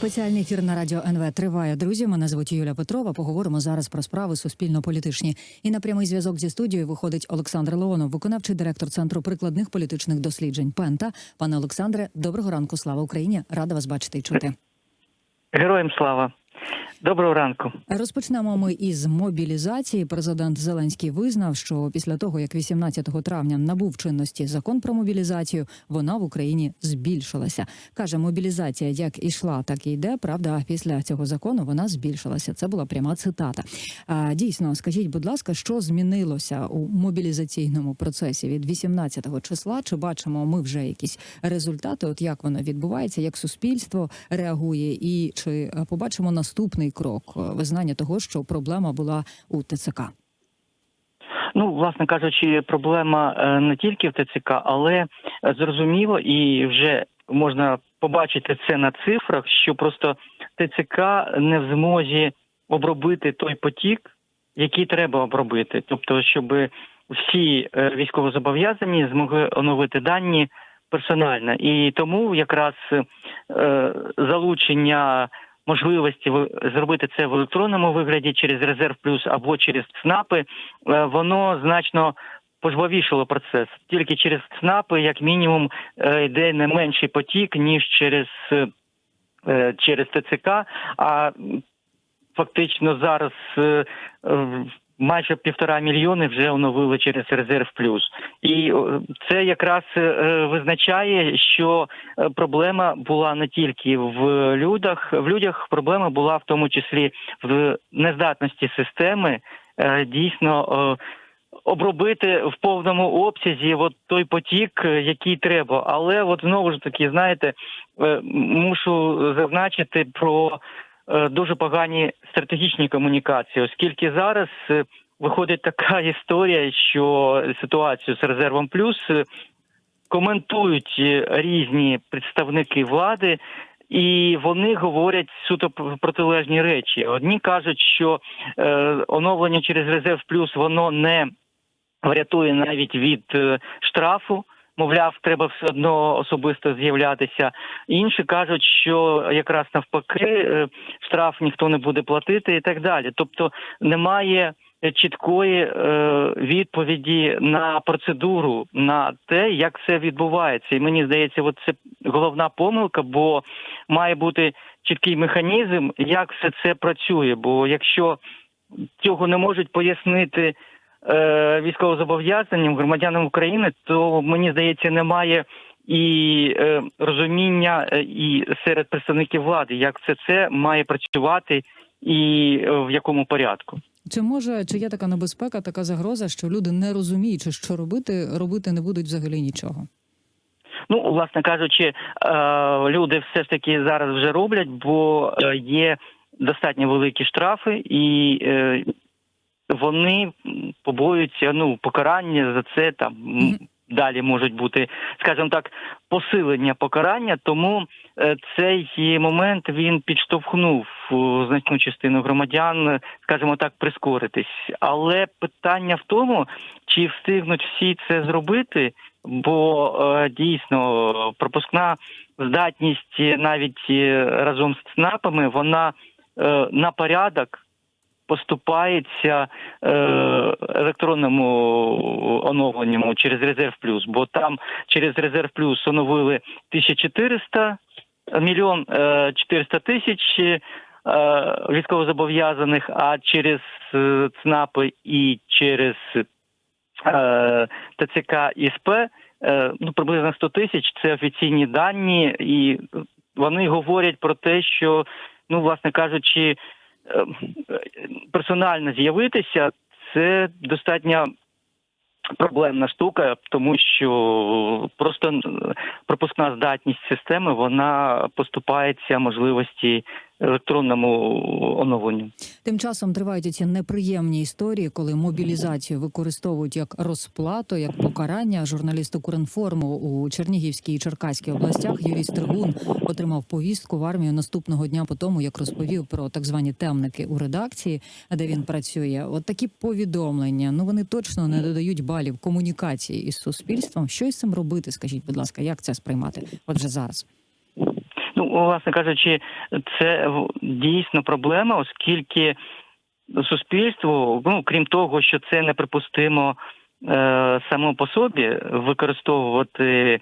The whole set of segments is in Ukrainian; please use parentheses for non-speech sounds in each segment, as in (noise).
Спеціальний ефір на радіо НВ триває. Друзі, мене звуть Юля Петрова. Поговоримо зараз про справи суспільно-політичні. І на прямий зв'язок зі студією виходить Олександр Леонов, виконавчий директор центру прикладних політичних досліджень Пента. Пане Олександре, доброго ранку. Слава Україні! Рада вас бачити і чути. Героям слава. Доброго ранку. Розпочнемо ми із мобілізації. Президент Зеленський визнав, що після того, як 18 травня набув чинності закон про мобілізацію, вона в Україні збільшилася. каже, мобілізація як ішла, так і йде. Правда, після цього закону вона збільшилася. Це була пряма цитата. А, дійсно, скажіть, будь ласка, що змінилося у мобілізаційному процесі від 18 числа? Чи бачимо ми вже якісь результати? От як воно відбувається, як суспільство реагує, і чи е, побачимо наступний крок е, визнання того, що проблема була у ТЦК? Ну, власне кажучи, проблема е, не тільки в ТЦК, але е, зрозуміло і вже можна побачити це на цифрах, що просто ТЦК не в змозі обробити той потік, який треба обробити. Тобто, щоб всі військовозобов'язані змогли оновити дані персонально. І тому якраз залучення можливості зробити це в електронному вигляді через резерв плюс або через ЦНАПи, е, воно значно пожвавішало процес. Тільки через ЦНАПи, як мінімум, е, йде не менший потік, ніж через, е, через ТЦК. А фактично зараз майже півтора мільйони вже оновили через резерв плюс. І е, це якраз е, визначає, що е, проблема була не тільки в людях, в людях проблема була в тому числі в нездатності системи дійсно. Обробити в повному обсязі от той потік, який треба. Але от знову ж таки, знаєте, мушу зазначити про дуже погані стратегічні комунікації, оскільки зараз е, виходить така (laughs) історія, що ситуацію з резервом плюс е, коментують е, різні представники влади. І вони говорять суто протилежні речі. Одні кажуть, що е, оновлення через резерв плюс воно не врятує навіть від е, штрафу. Мовляв, треба все одно особисто з'являтися. Інші кажуть, що якраз навпаки е, штраф ніхто не буде платити і так далі. Тобто немає чіткої е, відповіді на процедуру, на те, як це відбувається. І мені здається, от це головна помилка, бо має бути чіткий механізм, як все це працює. Бо якщо цього не можуть пояснити е, військовозобов'язаним громадянам України, то мені здається, немає і е, розуміння е, і серед представників влади, як це це має працювати і е, в якому порядку. Чи може чи є така небезпека, така загроза, що люди не розуміючи, що робити, робити не будуть взагалі нічого? Ну, власне кажучи, е, люди все ж таки зараз вже роблять, бо є достатньо великі штрафи, і вони побоюються ну покарання за це там. Далі можуть бути, скажімо так, посилення покарання. Тому е, цей момент він підштовхнув е, значну частину громадян, е, скажімо так, прискоритись. Але питання в тому, чи встигнуть всі це зробити, бо дійсно пропускна здатність навіть разом з ЦНАПами, вона на порядок поступається е, електронному оновленню через резерв плюс, бо там через резерв плюс оновили 1400 мільйон е, 400 тисяч е, військовозобов'язаних, а через е, ЦНАПи і через е, ТЦК і СП е, ну приблизно 100 тисяч це офіційні дані, і вони говорять про те, що ну, власне кажучи, е, персонально з'явитися це достатньо проблемна штука, тому що просто пропускна здатність системи вона поступається можливості електронному оновленню. Тим часом тривають ці неприємні історії, коли мобілізацію використовують як розплату, як покарання. Журналіст Укрінформу у Чернігівській і Черкаській областях Юрій Стригун отримав повістку в армію наступного дня по тому, як розповів про так звані темники у редакції, де він працює. От такі повідомлення. Ну вони точно не додають балів комунікації із суспільством. Що із цим робити? Скажіть, будь ласка, як це сприймати? От вже зараз. Ну, власне кажучи, це дійсно проблема, оскільки суспільству, ну крім того, що це неприпустимо е, само по собі використовувати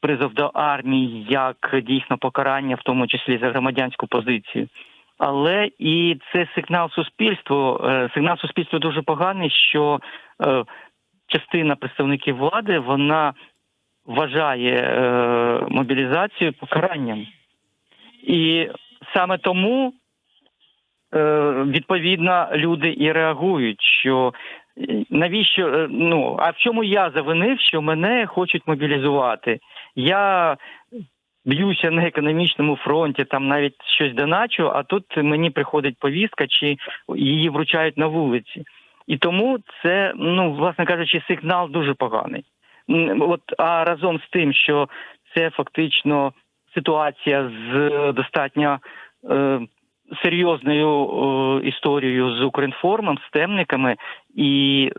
призов до армії як дійсно покарання, в тому числі за громадянську позицію. Але і це сигнал суспільству. е, Сигнал суспільству дуже поганий, що е, частина представників влади вона вважає е, мобілізацію покаранням. І саме тому е, відповідно люди і реагують, що е, навіщо е, ну а в чому я завинив, що мене хочуть мобілізувати? Я б'юся на економічному фронті, там навіть щось доначу, а тут мені приходить повістка, чи її вручають на вулиці. І тому це, ну власне кажучи, сигнал дуже поганий. От а разом з тим, що це фактично ситуація з достатньо е, серйозною е, історією з Укрінформом, з темниками, і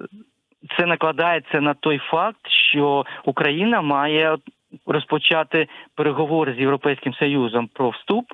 це накладається на той факт, що Україна має розпочати переговори з Європейським Союзом про вступ.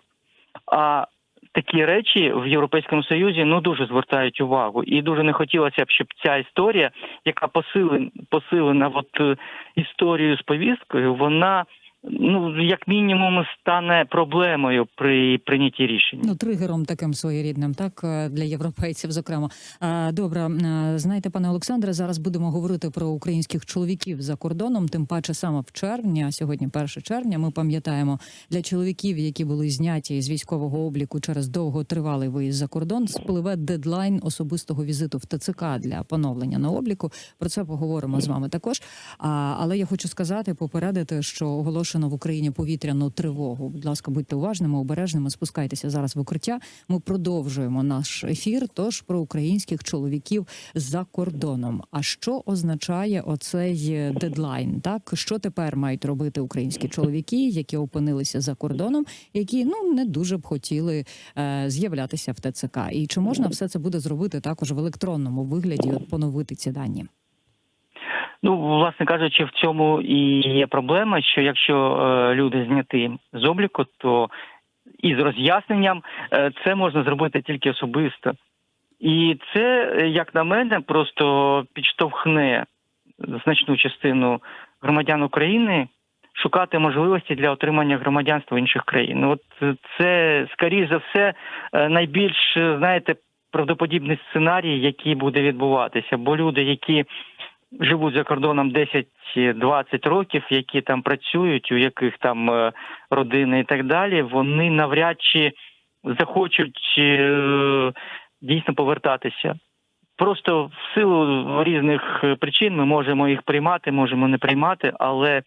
А такі речі в Європейському Союзі ну дуже звертають увагу, і дуже не хотілося б, щоб ця історія, яка посилена, посилена от е, історією з повісткою, вона ну як мінімум стане проблемою при прийнятті рішення. Ну, тригером таким своєрідним, так е, для європейців, зокрема. Е, Добре, е, знаєте, пане Олександре, зараз будемо говорити про українських чоловіків за кордоном. Тим паче саме в червні, а сьогодні 1 червня. Ми пам'ятаємо для чоловіків, які були зняті з військового обліку через довготривалий виїзд за кордон. Спливе дедлайн особистого візиту в ТЦК для поновлення на обліку. Про це поговоримо з вами також. Але я хочу сказати, попередити, що оголошено в Україні повітряну тривогу. Будь ласка, будьте уважними, обережними. Спускайтеся зараз в укриття. Ми продовжуємо наш ефір. Тож про українських чоловіків за кордоном. А що означає оцей дедлайн? Так що тепер мають робити українські чоловіки, які опинилися за кордоном, які ну не дуже б хотіли е, з'являтися в ТЦК? І чи можна все це буде зробити також в електронному вигляді? Поновити ці дані? Ну, власне кажучи, в цьому і є проблема, що якщо е, люди зняті з обліку, то із роз'ясненням е, це можна зробити тільки особисто. І це, е, як на мене, просто підштовхне значну частину громадян України шукати можливості для отримання громадянства інших країн. От е, це, скоріш за все, е, найбільш, знаєте, правдоподібний сценарій, який буде відбуватися. Бо люди, які живуть за кордоном 10-20 років, які там працюють, у яких там е, родини і так далі, вони навряд чи захочуть е, дійсно повертатися. Просто в силу різних е, причин ми можемо їх приймати, можемо не приймати, але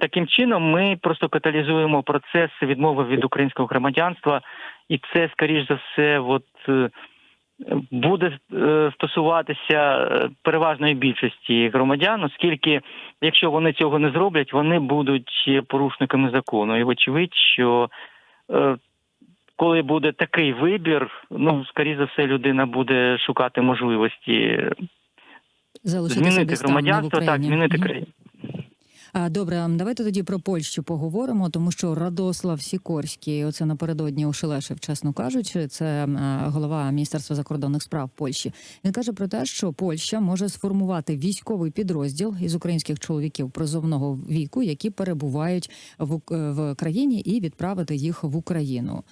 таким чином ми просто каталізуємо процес відмови від українського громадянства, і це, скоріш за все, от буде е, стосуватися е, переважної більшості громадян, оскільки якщо вони цього не зроблять, вони будуть порушниками закону. І вочевидь, що е, коли буде такий вибір, ну скоріше за все, людина буде шукати можливості Залишитися змінити громадянство, так змінити країну. Добре, давайте тоді про Польщу поговоримо, тому що Радослав Сікорський, оце напередодні ошелешив, чесно кажучи, це е, голова Міністерства закордонних справ Польщі. Він каже про те, що Польща може сформувати військовий підрозділ із українських чоловіків призовного віку, які перебувають в, в країні, і відправити їх в Україну.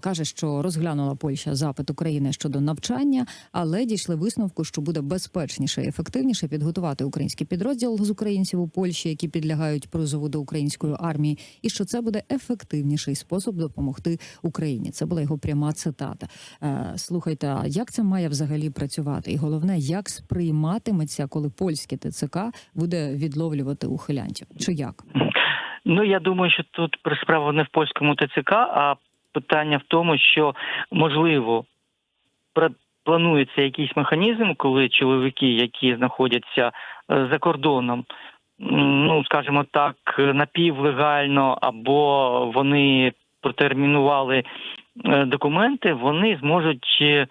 Каже, що розглянула Польща запит України щодо навчання, але дійшли висновку, що буде безпечніше і ефективніше підготувати український підрозділ з українців у Польщі, які підлягають призову до української армії, і що це буде ефективніший спосіб допомогти Україні. Це була його пряма цитата. Е, Слухайте, а як це має взагалі працювати? І головне, як сприйматиметься, коли польське ТЦК буде відловлювати ухилянтів? Чи як? Ну я думаю, що тут справа не в польському ТЦК, а питання в тому, що можливо планується якийсь механізм, коли чоловіки, які знаходяться е, за кордоном, ну скажімо так, напівлегально, або вони протермінували е, документи, вони зможуть е,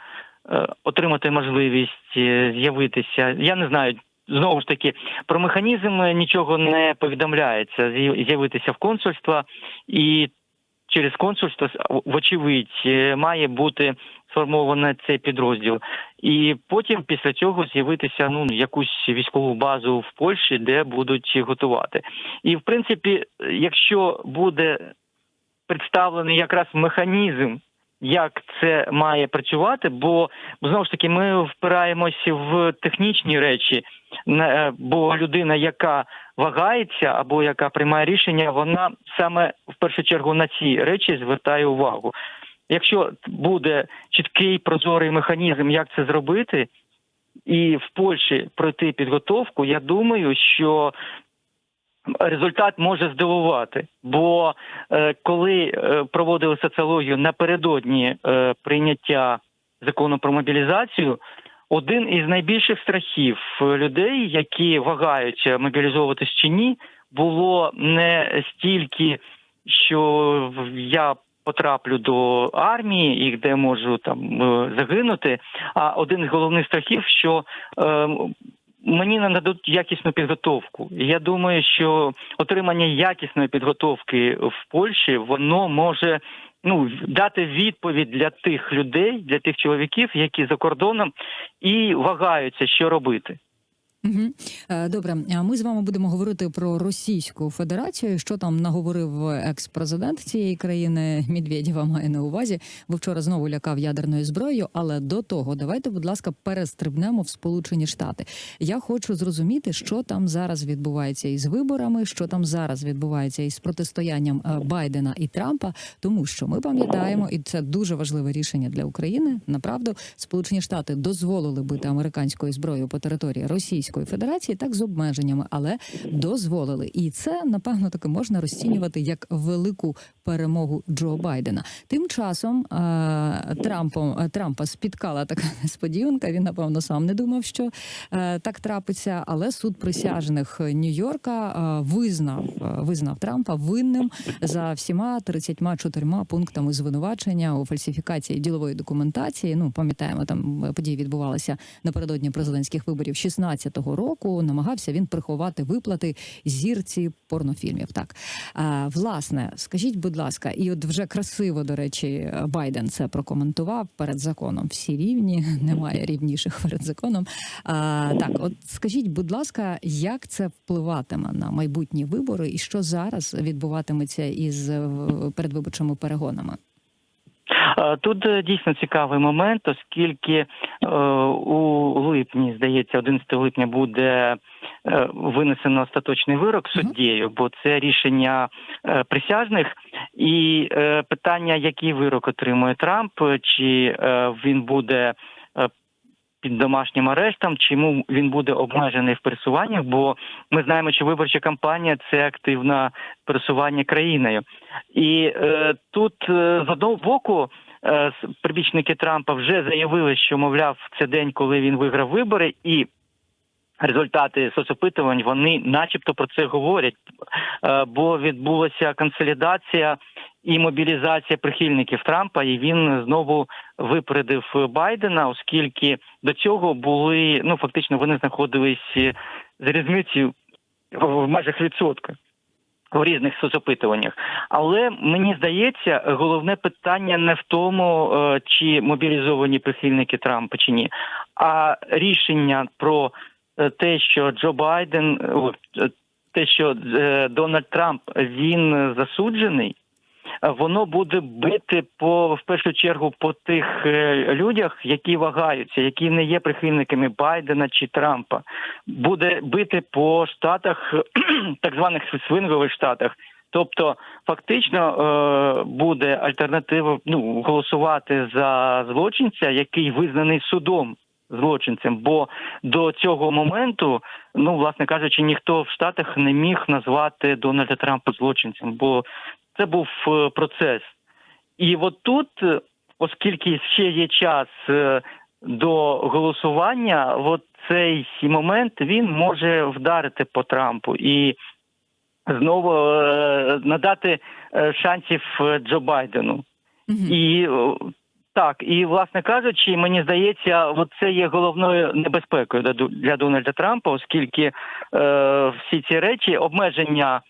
отримати можливість е, з'явитися. Я не знаю. Знову ж таки, про механізм нічого не повідомляється. З'явитися в консульства і через консульство вочевидь має бути сформовано цей підрозділ, і потім після цього з'явитися ну якусь військову базу в Польщі, де будуть готувати. І в принципі, якщо буде представлений якраз механізм. Як це має працювати? Бо знову ж таки ми впираємося в технічні речі, бо людина, яка вагається або яка приймає рішення, вона саме в першу чергу на ці речі звертає увагу. Якщо буде чіткий прозорий механізм, як це зробити, і в Польщі пройти підготовку, я думаю, що результат може здивувати. Бо е, коли е, проводили соціологію напередодні е, прийняття закону про мобілізацію, один із найбільших страхів людей, які вагаються мобілізовуватись чи ні, було не стільки, що я потраплю до армії і де можу там е, загинути. А один з головних страхів, що е, мені нададуть якісну підготовку. Я думаю, що отримання якісної підготовки в Польщі воно може ну дати відповідь для тих людей, для тих чоловіків, які за кордоном і вагаються, що робити. Угу. Добре, а ми з вами будемо говорити про Російську Федерацію. Що там наговорив екс-президент цієї країни Медведєва має на увазі, бо вчора знову лякав ядерною зброєю. Але до того давайте, будь ласка, перестрибнемо в Сполучені Штати. Я хочу зрозуміти, що там зараз відбувається із виборами, що там зараз відбувається із протистоянням е, Байдена і Трампа, тому що ми пам'ятаємо, і це дуже важливе рішення для України. Направду, Сполучені Штати дозволили бити американською зброєю по території Російської Федерації, так з обмеженнями, але дозволили. І це напевно таки можна розцінювати як велику перемогу Джо Байдена. Тим часом е, Трампом е, Трампа спіткала така (laughs) несподіванка. Він напевно сам не думав, що е, так трапиться. Але суд присяжних Нью-Йорка визнав визнав Трампа винним за всіма 34 пунктами звинувачення у фальсифікації ділової документації. Ну пам'ятаємо, там події відбувалися напередодні президентських виборів 16-го року. Намагався він приховати виплати зірці порнофільмів. Так а, власне, скажіть, будь ласка, і от вже красиво до речі, Байден це прокоментував перед законом. Всі рівні, (laughs) немає рівніших перед законом. А, так, от скажіть, будь ласка, як це впливатиме на майбутні вибори, і що зараз відбуватиметься із передвиборчими перегонами? Тут е, дійсно цікавий момент, оскільки е, у липні, здається, 11 липня буде е, винесено остаточний вирок суддєю, бо це рішення присяжних, і питання, який вирок отримує Трамп, чи він буде. Під домашнім арештом, чому він буде обмежений в пересуваннях, бо ми знаємо, що виборча кампанія це активне пересування країною, і е, тут е, з одного боку е, прибічники Трампа вже заявили, що мовляв, це день, коли він виграв вибори, і результати соцопитувань вони, начебто, про це говорять, Е, бо відбулася консолідація і мобілізація прихильників Трампа, і він знову випередив Байдена, оскільки до цього були ну фактично вони знаходились е, з різницею в межах відсотка. В різних соцопитуваннях, але мені здається, головне питання не в тому, е, чи мобілізовані прихильники Трампа чи ні, а рішення про те, що Джо Байден, е, е, те, що е, Дональд Трамп він засуджений, е, воно буде бити по в першу чергу по тих е, людях, які вагаються, які не є прихильниками Байдена чи Трампа. Буде бити по штатах, (clears throat) так званих свингових штатах. Тобто, фактично е, буде альтернатива ну голосувати за злочинця, який визнаний судом злочинцем. Бо до цього моменту, ну власне кажучи, ніхто в Штатах не міг назвати Дональда Трампа злочинцем, бо це був е, процес. І от тут, е, оскільки ще є час е, до голосування, от цей момент він може вдарити по Трампу і знову надати шансів Джо Байдену. Мгм. І о, так, і власне кажучи, мені здається, от це є головною небезпекою для Дональда Трампа, оскільки е, всі ці речі обмеження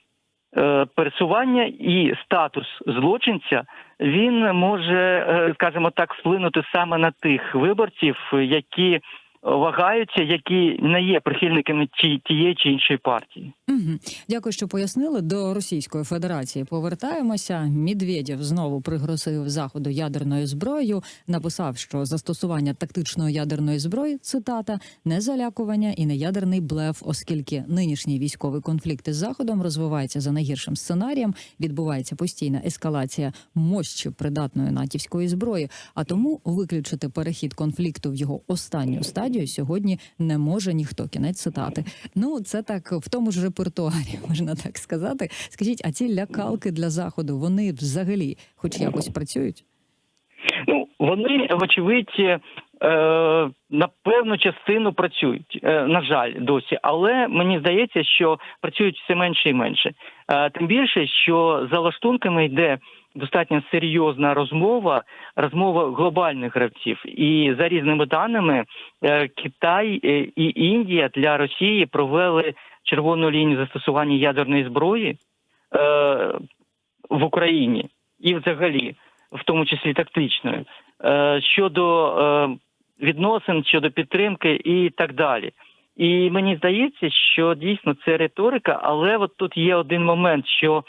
е, пересування і статус злочинця він може, е, скажімо так, вплинути саме на тих виборців, які вагаються, які не є прихильниками ті- тієї чи іншої партії. Угу. Дякую, що пояснили. До Російської Федерації повертаємося. Медведєв знову пригрозив заходу ядерною зброєю. Написав, що застосування тактичної ядерної зброї цитата не залякування і не ядерний блеф, оскільки нинішній військовий конфлікт із заходом розвивається за найгіршим сценарієм. Відбувається постійна ескалація мощі придатної натівської зброї. А тому виключити перехід конфлікту в його останню стадію сьогодні не може ніхто. Кінець цитати. Ну це так в тому ж репертуарі, (laughs) можна так сказати. Скажіть, а ці лякалки для заходу вони взагалі, хоч якось працюють? Ну вони вочевидь е, на певну частину працюють, е, на жаль, досі. Але мені здається, що працюють все менше і менше. Е, тим більше, що за лаштунками йде достатньо серйозна розмова, розмова глобальних гравців. І за різними даними, е, Китай е, і Індія для Росії провели червону лінію застосування ядерної зброї е, в Україні і взагалі в тому числі тактичною, щодо відносин, щодо підтримки і так далі. І мені здається, що дійсно це риторика, але от тут є один момент, що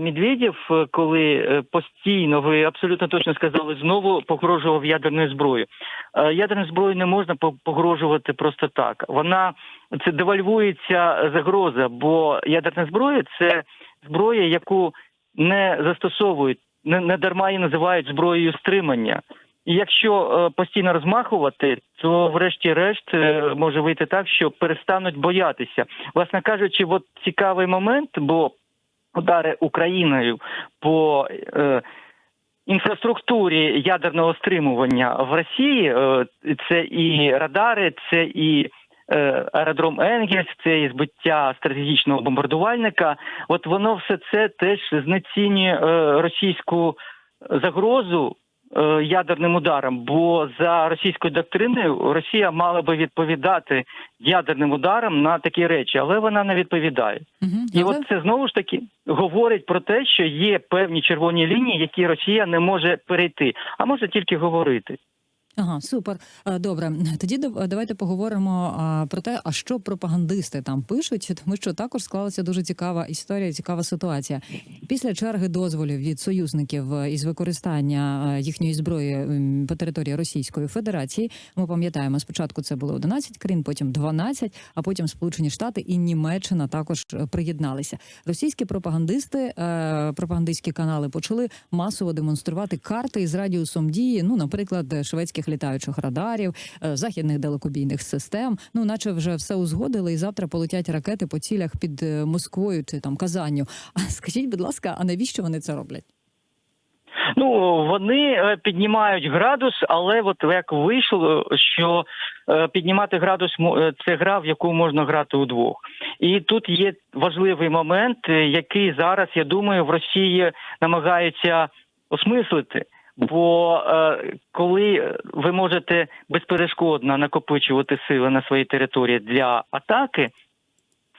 Медведєв, е, коли е, постійно, ви абсолютно точно сказали, знову погрожував ядерною зброєю. Е, ядерною зброєю не можна погрожувати просто так. Вона це девальвується загроза, бо ядерна зброя це зброя, яку не застосовують не, не дарма її називають зброєю стримання. І якщо е, постійно розмахувати, то врешті-решт е, може вийти так, що перестануть боятися. Власне кажучи, от цікавий момент, бо удари Україною по е, інфраструктурі ядерного стримування в Росії, е, це і радари, це і е, аеродром Енгельс, це і збиття стратегічного бомбардувальника. От воно все це теж знецінює е, російську загрозу ядерним ударом. Бо за російською доктриною Росія мала би відповідати ядерним ударом на такі речі, але вона не відповідає. Угу. І от це знову ж таки говорить про те, що є певні червоні лінії, які Росія не може перейти, а може тільки говорити. Ага, супер. Е, Добре, тоді дав- давайте поговоримо про те, а що пропагандисти там пишуть, тому що також склалася дуже цікава історія, цікава ситуація. Після черги дозволів від союзників е, із використання е, їхньої зброї по території Російської Федерації. Ми пам'ятаємо, спочатку це було 11 країн, потім 12, а потім Сполучені Штати і Німеччина також приєдналися. Російські пропагандисти, пропагандистські канали почали масово демонструвати карти із радіусом дії. Ну, наприклад, шведських літаючих радарів, е, західних далекобійних систем. Ну, наче вже все узгодили, і завтра полетять ракети по цілях під е, Москвою чи там Казанню. (laughs) А скажіть, будь ласка, а навіщо вони це роблять? Ну вони е, піднімають градус, але от як вийшло, що піднімати градус це гра, в яку можна грати удвох. І тут є важливий момент, який зараз я думаю в Росії намагаються осмислити. Бо е, коли ви можете безперешкодно накопичувати сили на своїй території для атаки,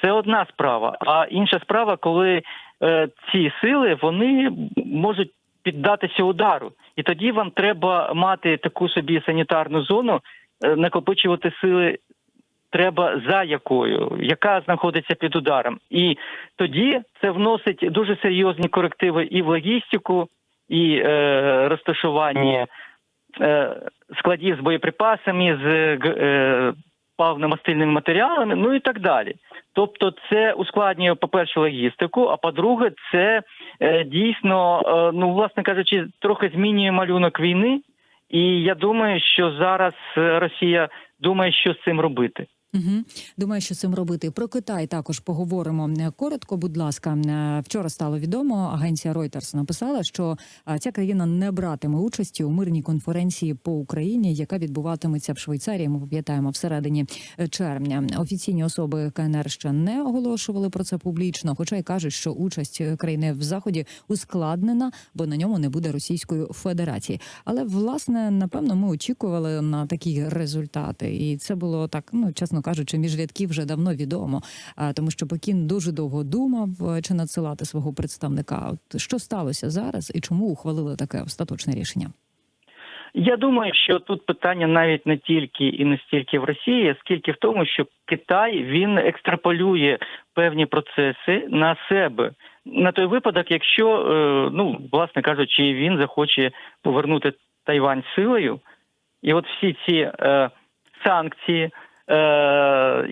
це одна справа. А інша справа, коли е, ці сили вони можуть піддатися удару, і тоді вам треба мати таку собі санітарну зону, е, накопичувати сили. Треба за якою, яка знаходиться під ударом, і тоді це вносить дуже серйозні корективи і в логістику, і е, розташування е, складів з боєприпасами, з е, паливно-мастильними матеріалами, ну і так далі. Тобто, це ускладнює, по-перше, логістику, а по-друге, це е, дійсно, е, ну, власне кажучи, трохи змінює малюнок війни. І я думаю, що зараз Росія думає, що з цим робити. Угу. Думаю, що цим робити. Про Китай також поговоримо Е, коротко. Будь ласка, Е, вчора стало відомо. Агенція Reuters написала, що е, ця країна не братиме участі у мирній конференції по Україні, яка відбуватиметься в Швейцарії. Ми пам'ятаємо всередині червня. Офіційні особи КНР ще не оголошували про це публічно, хоча й кажуть, що участь країни в заході ускладнена, бо на ньому не буде Російської Федерації. Але власне, напевно, ми очікували на такі результати, і це було так, ну чесно чесно кажучи, між рядків вже давно відомо. Тому, що Пекін дуже довго думав, е, чи надсилати свого представника. От що сталося зараз, і чому ухвалили таке остаточне рішення? Я думаю, що тут питання навіть не тільки і не стільки в Росії, скільки в тому, що Китай він екстраполює певні процеси на себе на той випадок, якщо е, ну власне кажучи, він захоче повернути Тайвань силою, і от всі ці е, санкції. Е,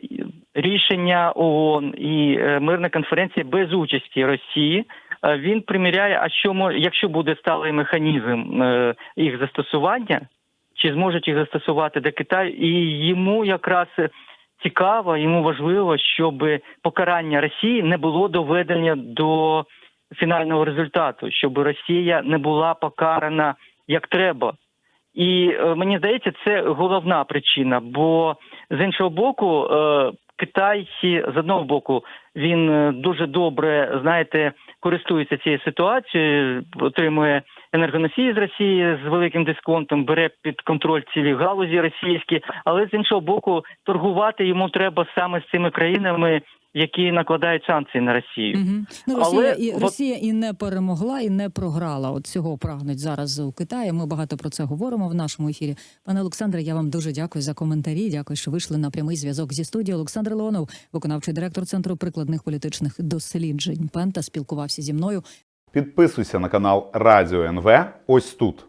Рішення ООН і е, мирна конференція без участі Росії е, він приміряє, а що може, якщо буде сталий механізм їх застосування, чи зможуть їх застосувати до Китаю, і йому якраз цікаво, йому важливо, щоб покарання Росії не було доведення до фінального результату, щоб Росія не була покарана як треба. І е, мені здається, це головна причина. Бо з іншого боку, е, китайці з одного боку він е, дуже добре, знаєте, користується цією ситуацією, отримує енергоносії з Росії з великим дисконтом, бере під контроль цілі галузі російські, але з іншого боку, торгувати йому треба саме з цими країнами, які накладають санкції на Росію. Угу. Ну, Росія, Але і, от- Росія і не перемогла, і не програла. От цього прагнуть зараз у Китаї. Ми багато про це говоримо в нашому ефірі. Пане Олександре, я вам дуже дякую за коментарі. Дякую, що вийшли на прямий зв'язок зі студією. Олександр Леонов, виконавчий директор Центру прикладних політичних досліджень. Пента спілкувався зі мною. Підписуйся на канал Радіо НВ ось тут.